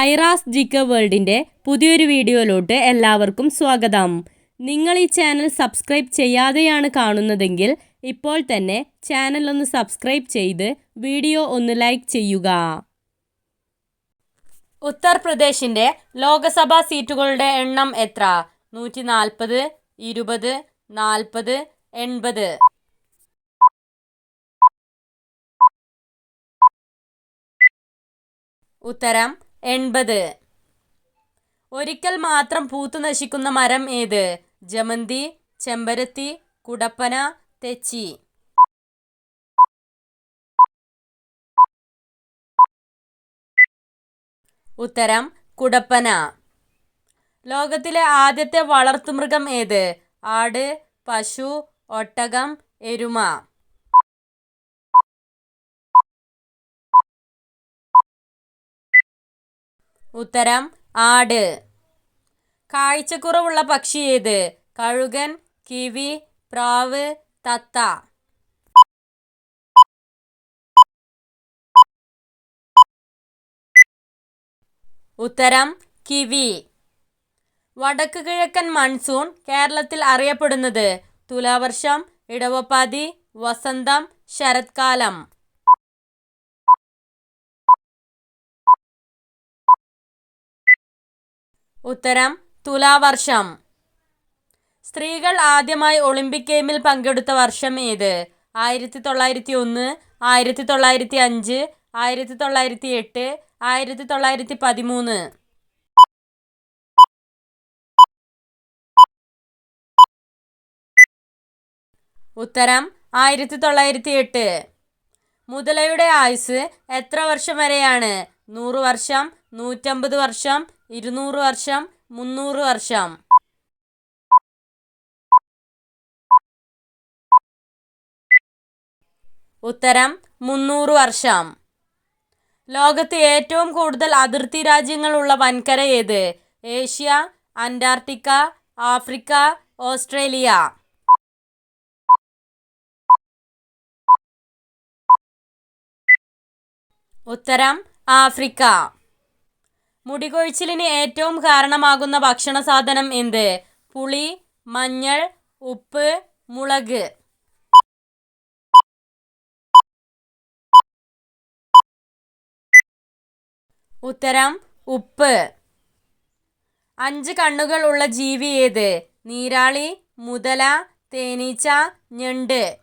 ഐറാസ് ജിക്ക വേൾഡിന്റെ പുതിയൊരു വീഡിയോയിലോട്ട് എല്ലാവർക്കും സ്വാഗതം. നിങ്ങൾ ഈ ചാനൽ സബ്സ്ക്രൈബ് ചെയ്യാതെയാണ് കാണുന്നതെങ്കിൽ ഇപ്പോൾ തന്നെ ചാനൽ ഒന്ന് സബ്സ്ക്രൈബ് ചെയ്ത് വീഡിയോ ഒന്ന് ലൈക്ക് ചെയ്യുക. ഉത്തർപ്രദേശിന്റെ ലോക്സഭാ സീറ്റുകളുടെ എണ്ണം എത്ര? നൂറ്റി നാൽപ്പത് ഇരുപത് നാൽപ്പത് എൺപത്. ഉത്തരം എൺപത്. ഒരിക്കൽ മാത്രം പൂത്തു നശിക്കുന്ന മരം ഏത്? ജമന്തി ചെമ്പരത്തി കുടപ്പന തെച്ചി. ഉത്തരം കുടപ്പന. ലോകത്തിലെ ആദ്യത്തെ വളർത്തുമൃഗം ഏത്? ആട് പശു ഒട്ടകം എരുമ. ഉത്തരം ആട്. കാഴ്ചക്കുറവുള്ള പക്ഷി ഏത്? കഴുകൻ കിവി പ്രാവ് തത്ത. ഉത്തരം കിവി. വടക്ക് കിഴക്കൻ മൺസൂൺ കേരളത്തിൽ അറിയപ്പെടുന്നത് തുലാവർഷം ഇടവപ്പാതി വസന്തം ശരത്കാലം. ഉത്തരം തുലാവർഷം. സ്ത്രീകൾ ആദ്യമായി ഒളിമ്പിക് ഗെയിമിൽ പങ്കെടുത്ത വർഷം ഏത്? ആയിരത്തി തൊള്ളായിരത്തി ഒന്ന് ആയിരത്തി തൊള്ളായിരത്തി അഞ്ച് ആയിരത്തി തൊള്ളായിരത്തി എട്ട് ആയിരത്തി തൊള്ളായിരത്തി പതിമൂന്ന് ഉത്തരം ആയിരത്തി തൊള്ളായിരത്തി എട്ട് മുതലയുടെ ആയുസ് എത്ര വർഷം വരെയാണ്? നൂറ് വർഷം നൂറ്റമ്പത് വർഷം ഇരുന്നൂറ് വർഷം മുന്നൂറ് വർഷം. ഉത്തരം മുന്നൂറ് വർഷം. ലോകത്ത് ഏറ്റവും കൂടുതൽ അതിർത്തി രാജ്യങ്ങളുള്ള വൻകര ഏത്? Asia Antarctica Africa Australia. ഉത്തരം ആഫ്രിക്ക. മുടികൊഴിച്ചിലിന് ഏറ്റവും കാരണമാകുന്ന ഭക്ഷണ സാധനം എന്ത്? പുളി മഞ്ഞൾ ഉപ്പ് മുളക്. ഉത്തരം ഉപ്പ്. അഞ്ച് കണ്ണുകൾ ഉള്ള ജീവി ഏത്? നീരാളി മുതല തേനീച്ച ഞണ്ട്.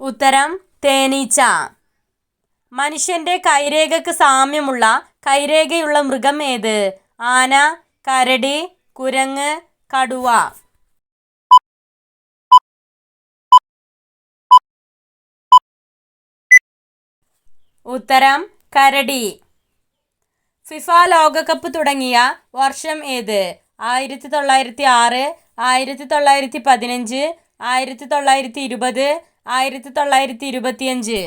ഉത്തരം തേനീച്ച. മനുഷ്യന്റെ കൈരേഖക്ക് സാമ്യമുള്ള കൈരേഖയുള്ള മൃഗം ഏത്? ആന കരടി കുരങ്ങ് കടുവ. ഉത്തരം കരടി. ഫിഫ ലോകകപ്പ് തുടങ്ങിയ വർഷം ഏത്? ആയിരത്തി തൊള്ളായിരത്തി ആറ് ആയിരത്തി തൊള്ളായിരത്തി പതിനഞ്ച് ആയിരത്തി തൊള്ളായിരത്തി ഇരുപത് ആയിരത്തി തൊള്ളായിരത്തി ഇരുപത്തിയഞ്ച്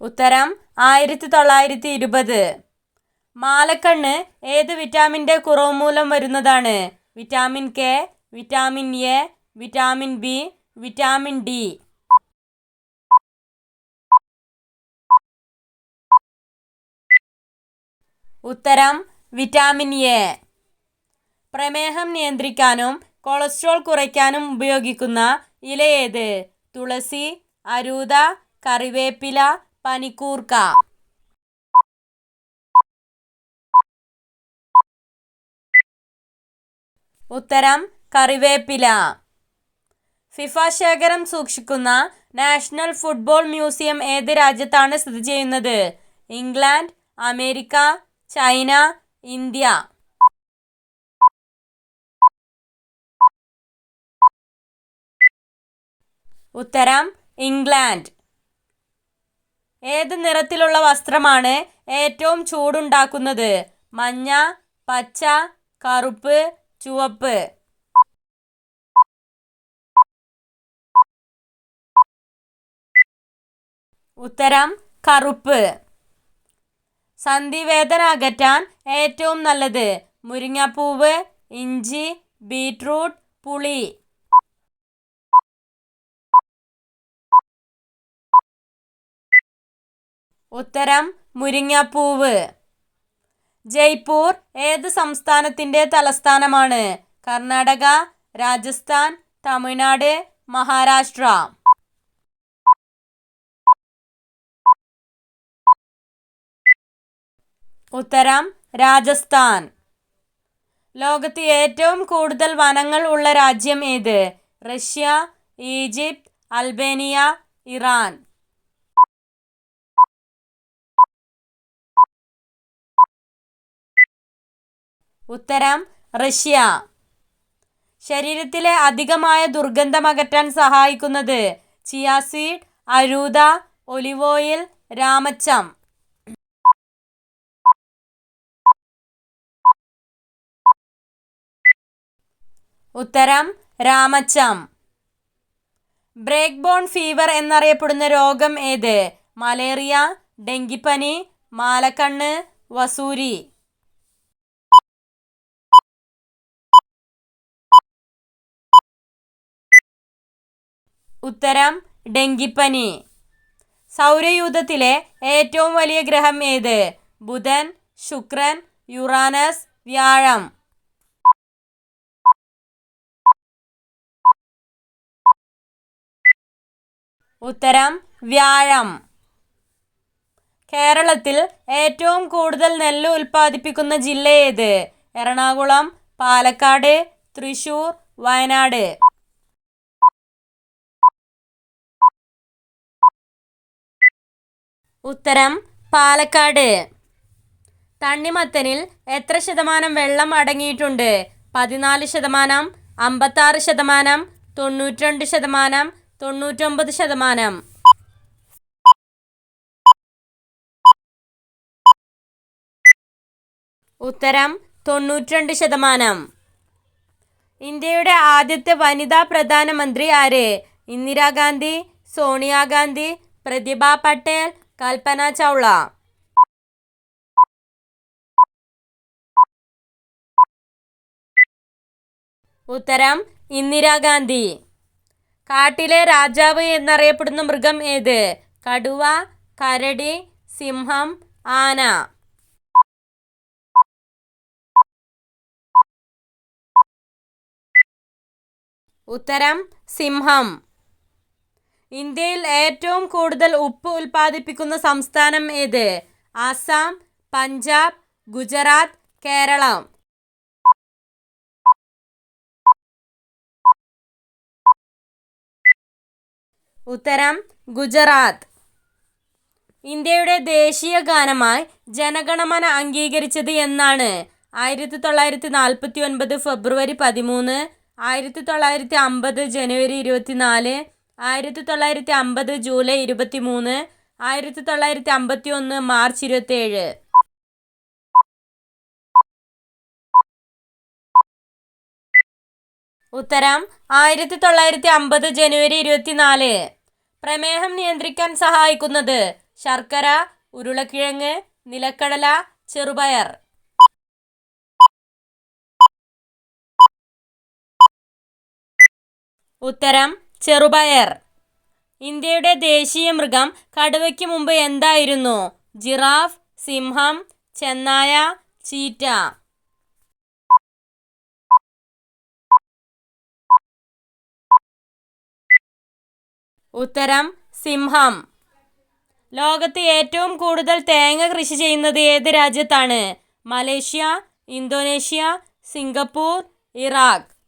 ഉത്തരം ആയിരത്തി തൊള്ളായിരത്തി ഇരുപത് മാലക്കണ്ണ് ഏത് വിറ്റാമിന്റെ കുറവ് മൂലം വരുന്നതാണ്? Vitamin K vitamin A vitamin B vitamin D. ഉത്തരം വിറ്റാമിൻ എ. പ്രമേഹം നിയന്ത്രിക്കാനും കൊളസ്ട്രോൾ കുറയ്ക്കാനും ഉപയോഗിക്കുന്ന ഇല ഏത്? തുളസി അരൂത കറിവേപ്പില പനിക്കൂർക്ക. ഉത്തരം കറിവേപ്പില. ഫിഫ ശേഖരം സൂക്ഷിക്കുന്ന നാഷണൽ ഫുട്ബോൾ മ്യൂസിയം ഏത് രാജ്യത്താണ് സ്ഥിതി ചെയ്യുന്നത്? England America China India. ഉത്തരം ഇംഗ്ലണ്ട്. ഏത് നിറത്തിലുള്ള വസ്ത്രമാണ് ഏറ്റവും ചൂടുണ്ടാക്കുന്നത്? മഞ്ഞ പച്ച കറുപ്പ് ചുവപ്പ്. ഉത്തരം കറുപ്പ്. സന്ധിവേദന അകറ്റാൻ ഏറ്റവും നല്ലത് മുരിങ്ങാപ്പൂവ് ഇഞ്ചി ബീറ്റ്റൂട്ട് പുളി. ഉത്തരം മുരിങ്ങാപ്പൂവ്. ജയ്പൂർ ഏത് സംസ്ഥാനത്തിന്റെ തലസ്ഥാനമാണ്? കർണാടക രാജസ്ഥാൻ തമിഴ്നാട് മഹാരാഷ്ട്ര. ഉത്തരം രാജസ്ഥാൻ. ലോകത്ത് ഏറ്റവും കൂടുതൽ വനങ്ങൾ ഉള്ള രാജ്യം ഏത്? Russia Egypt Albania Iran. ഉത്തരം റഷ്യ. ശരീരത്തിലെ അധികമായ ദുർഗന്ധം അകറ്റാൻ സഹായിക്കുന്നത് ചിയാസീഡ് അരൂത ഒലിവ് ഓയിൽ രാമച്ചം. ഉത്തരം രാമച്ചം. ബ്രേക്ക് ബോൺ ഫീവർ എന്നറിയപ്പെടുന്ന രോഗം ഏത്? മലേറിയ ഡെങ്കിപ്പനി മാലക്കണ്ണ് വസൂരി. ഉത്തരം ഡെങ്കിപ്പനി. സൗരയൂഥത്തിലെ ഏറ്റവും വലിയ ഗ്രഹം ഏത്? ബുധൻ ശുക്രൻ യുറാനസ് വ്യാഴം. ഉത്തരം വ്യാഴം. കേരളത്തിൽ ഏറ്റവും കൂടുതൽ നെല്ല് ഉൽപ്പാദിപ്പിക്കുന്ന ജില്ല ഏത്? എറണാകുളം പാലക്കാട് തൃശൂർ വയനാട്. ഉത്തരം പാലക്കാട്. തണ്ണിമത്തനിൽ എത്ര ശതമാനം വെള്ളം അടങ്ങിയിട്ടുണ്ട്? പതിനാല് ശതമാനം അമ്പത്താറ് ശതമാനം തൊണ്ണൂറ്റിരണ്ട് ശതമാനം തൊണ്ണൂറ്റൊമ്പത് ശതമാനം. ഉത്തരം തൊണ്ണൂറ്റിരണ്ട് ശതമാനം. ഇന്ത്യയുടെ ആദ്യത്തെ വനിതാ പ്രധാനമന്ത്രി ആര്? ഇന്ദിരാഗാന്ധി സോണിയാഗാന്ധി പ്രതിഭ പട്ടേൽ കൽപ്പന ചൗള. ഉത്തരം ഇന്ദിരാഗാന്ധി. കാട്ടിലെ രാജാവ് എന്നറിയപ്പെടുന്ന മൃഗം ഏത്? കടുവ കരടി സിംഹം ആന. ഉത്തരം സിംഹം. ഇന്ത്യയിൽ ഏറ്റവും കൂടുതൽ ഉപ്പ് ഉൽപ്പാദിപ്പിക്കുന്ന സംസ്ഥാനം ഏത്? ആസാം പഞ്ചാബ് ഗുജറാത്ത് കേരളം. ഉത്തരം ഗുജറാത്ത്. ഇന്ത്യയുടെ ദേശീയ ഗാനമായി ജനഗണമന അംഗീകരിച്ചത് എന്നാണ്. ആയിരത്തി തൊള്ളായിരത്തി നാൽപ്പത്തി ഒൻപത് ഫെബ്രുവരി പതിമൂന്ന് ആയിരത്തി തൊള്ളായിരത്തി അമ്പത് ജനുവരി ഇരുപത്തിനാല് ആയിരത്തി തൊള്ളായിരത്തി അമ്പത് ജൂലൈ ഇരുപത്തി മൂന്ന് ആയിരത്തി തൊള്ളായിരത്തി അമ്പത്തി ഒന്ന് മാർച്ച് ഇരുപത്തേഴ് ഉത്തരം ആയിരത്തി തൊള്ളായിരത്തി അമ്പത് ജനുവരി ഇരുപത്തിനാല്. പ്രമേഹം നിയന്ത്രിക്കാൻ സഹായിക്കുന്നത് ശർക്കര ഉരുളക്കിഴങ്ങ് നിലക്കടല ചെറുപയർ. ഉത്തരം ചെറുപയർ. ഇന്ത്യയുടെ ദേശീയ മൃഗം കടുവയ്ക്ക് മുമ്പ് എന്തായിരുന്നു? ജിറാഫ് സിംഹം ചെന്നായ ചീറ്റ. ഉത്തരം സിംഹം. ലോകത്ത് ഏറ്റവും കൂടുതൽ തേങ്ങ കൃഷി ചെയ്യുന്നത് ഏത് രാജ്യത്താണ്? Malaysia Indonesia Singapore Iraq.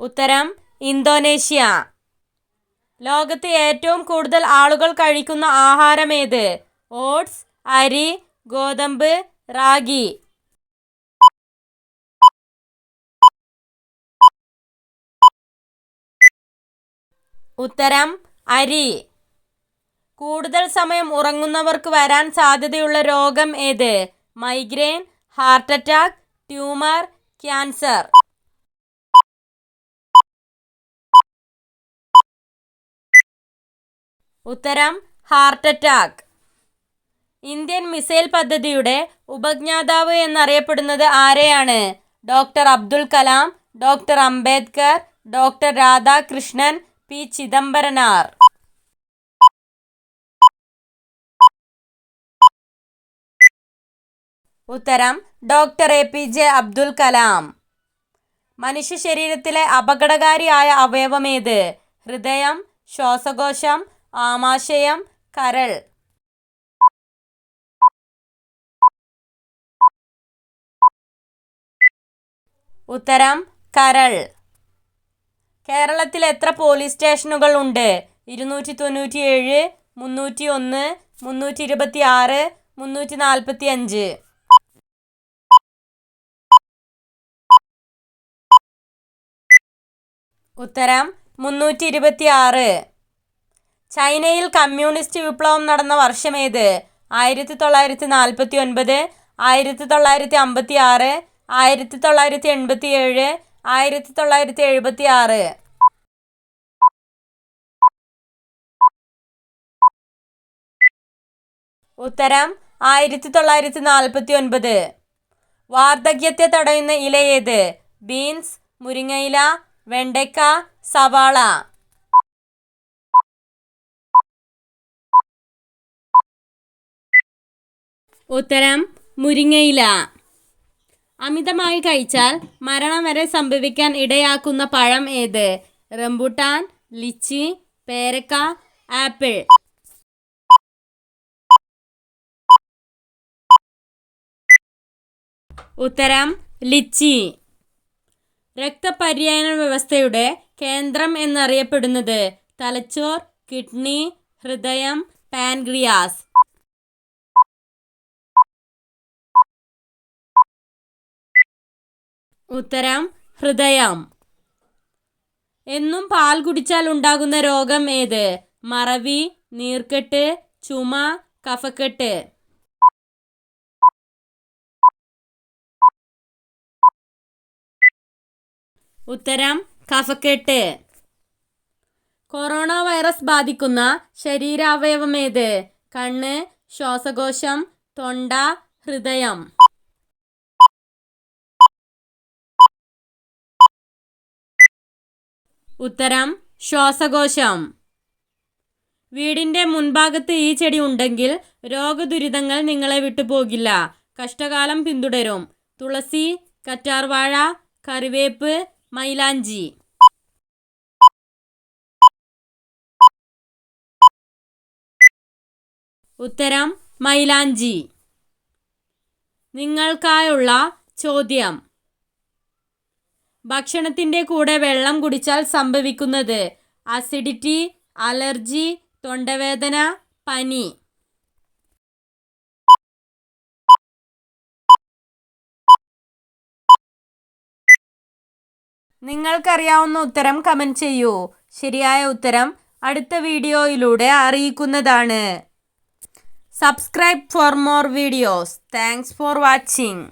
ഉത്തരം ഇന്തോനേഷ്യ. ലോകത്ത് ഏറ്റവും കൂടുതൽ ആളുകൾ കഴിക്കുന്ന ആഹാരം ഏത് ഓട്സ് അരി ഗോതമ്പ് റാഗി. ഉത്തരം അരി. കൂടുതൽ സമയം ഉറങ്ങുന്നവർക്ക് വരാൻ സാധ്യതയുള്ള രോഗം ഏത്? Migraine heart attack tumour cancer. ഉത്തരം ഹാർട്ട് അറ്റാക്ക്. ഇന്ത്യൻ മിസൈൽ പദ്ധതിയുടെ ഉപജ്ഞാതാവ് എന്നറിയപ്പെടുന്നത് ആരെയാണ്? Doctor Abdul Kalam doctor Ambedkar doctor Radhakrishnan P Chidambaranar. ഉത്തരം doctor A P J Abdul Kalam. മനുഷ്യ ശരീരത്തിലെ അപകടകാരിയായ അവയവമേത്? ഹൃദയം ശ്വാസകോശം ആമാശയം കരൾ. ഉത്തരം കരൾ. കേരളത്തിൽ എത്ര പോലീസ് സ്റ്റേഷനുകൾ ഉണ്ട്? ഇരുന്നൂറ്റി തൊണ്ണൂറ്റി ഏഴ് മുന്നൂറ്റി ഒന്ന് മുന്നൂറ്റി ഇരുപത്തി ആറ് മുന്നൂറ്റി നാൽപ്പത്തി അഞ്ച് ഉത്തരം മുന്നൂറ്റി ഇരുപത്തി ആറ് ചൈനയിൽ കമ്മ്യൂണിസ്റ്റ് വിപ്ലവം നടന്ന വർഷമേത്? ആയിരത്തി തൊള്ളായിരത്തി നാൽപ്പത്തി ഒൻപത് ആയിരത്തി തൊള്ളായിരത്തി അമ്പത്തി ആറ് ആയിരത്തി തൊള്ളായിരത്തി എൺപത്തി ഏഴ് ആയിരത്തി തൊള്ളായിരത്തി എഴുപത്തി ആറ് ഉത്തരം ആയിരത്തി തൊള്ളായിരത്തി നാൽപ്പത്തി ഒൻപത് വാർദ്ധക്യത്തെ തടയുന്ന ഇല ഏത്? ബീൻസ് മുരിങ്ങയില വെണ്ടയ്ക്ക സവാള. ഉത്തരം മുരിങ്ങയില. അമിതമായി കഴിച്ചാൽ മരണം വരെ സംഭവിക്കാൻ ഇടയാക്കുന്ന പഴം ഏത്? റംബുട്ടാൻ ലിച്ചി പേരക്ക ആപ്പിൾ. ഉത്തരം ലിച്ചി. രക്തപര്യായന വ്യവസ്ഥയുടെ കേന്ദ്രം എന്നറിയപ്പെടുന്നത് തലച്ചോർ കിഡ്നി ഹൃദയം പാൻക്രിയാസ്. ഉത്തരം ഹൃദയം. എന്നും പാൽ കുടിച്ചാൽ ഉണ്ടാകുന്ന രോഗം ഏത്? മറവി നീർക്കെട്ട് ചുമ കഫക്കെട്ട്. ഉത്തരം കഫക്കെട്ട്. കൊറോണ വൈറസ് ബാധിക്കുന്ന ശരീരാവയവം ഏത്? കണ്ണ് ശ്വാസകോശം തൊണ്ട ഹൃദയം. ഉത്തരം ശ്വാസകോശം. വീടിന്റെ മുൻഭാഗത്ത് ഈ ചെടി ഉണ്ടെങ്കിൽ രോഗദുരിതങ്ങൾ നിങ്ങളെ വിട്ടുപോകില്ല. കഷ്ടകാലം പിന്തുടരും. തുളസി കറ്റാർവാഴ കറിവേപ്പ് മൈലാഞ്ചി. ഉത്തരം മൈലാഞ്ചി. നിങ്ങൾക്കായുള്ള ചോദ്യം. ഭക്ഷണത്തിന്റെ കൂടെ വെള്ളം കുടിച്ചാൽ സംഭവിക്കുന്നത് അസിഡിറ്റി അലർജി തൊണ്ടവേദന പനി. നിങ്ങൾക്കറിയാവുന്ന ഉത്തരം കമന്റ് ചെയ്യൂ. ശരിയായ ഉത്തരം അടുത്ത വീഡിയോയിലൂടെ അറിയിക്കുന്നതാണ്. Subscribe for more videos thanks for watching